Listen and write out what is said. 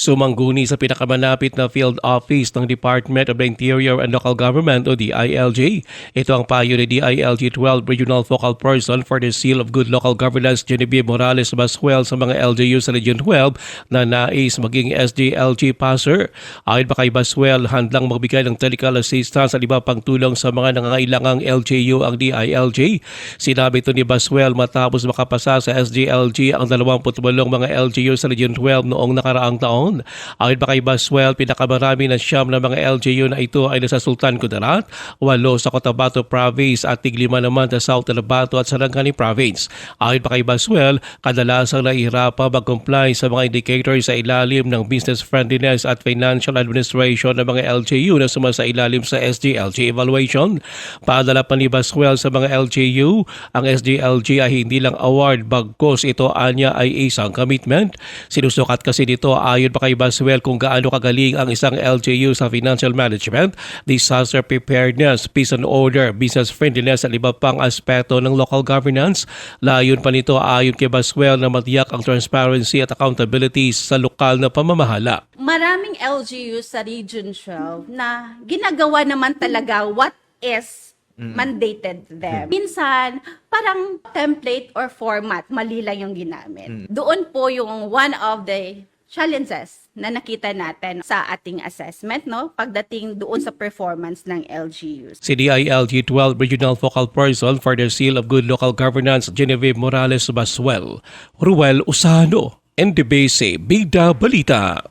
Sumangguni sa pinakamalapit na field office ng Department of Interior and Local Government o DILG. Ito ang payo ni DILG 12 Regional Focal Person for the Seal of Good Local Governance Genevieve Morales Baswell sa mga LGU sa Region 12 na nais maging SDLG passer. Ayon pa kay Baswell, handlang magbigay ng technical assistance at iba pang tulong sa mga nangangailangang LGU ang DILG. Sinabi ito ni Baswell matapos makapasa sa SDLG ang 28 mga LGU sa Region 12 noong nakaraang taon. Ayon pa kay Baswell, pinakamarami na siyam na mga LGU na ito ay nasa Sultan Kudarat, walo sa Cotabato Province at tiglima naman sa South Cotabato at Sarangani Province. Ayon pa kay Baswell, kadalasang nahihirapan mag-comply sa mga indicators sa ilalim ng business friendliness at financial administration ng mga LGU na sumasa ilalim sa SDLG evaluation. Padala pa ni Baswell sa mga LGU, ang SDLG ay hindi lang award bagkos ito anya ay isang commitment. Sinusukat kasi dito ayon pa kay Baswell kung gaano kagaling ang isang LGU sa financial management, disaster preparedness, peace and order, business friendliness at iba pang aspeto ng local governance. Layon pa nito ayon kay Baswell na matiyak ang transparency at accountability sa lokal na pamamahala. maraming LGU sa Region 12 na ginagawa naman talaga what is mandated to them. Minsan, parang template or format, mali lang yung ginamit. Doon po yung one of the challenges na nakita natin sa ating assessment, no? Pagdating doon sa performance ng LGUs. Si DILG 12 Regional Focal Person for the Seal of Good Local Governance, Genevieve Morales Baswell. Ruel Usano, NDBC, Bida Balita.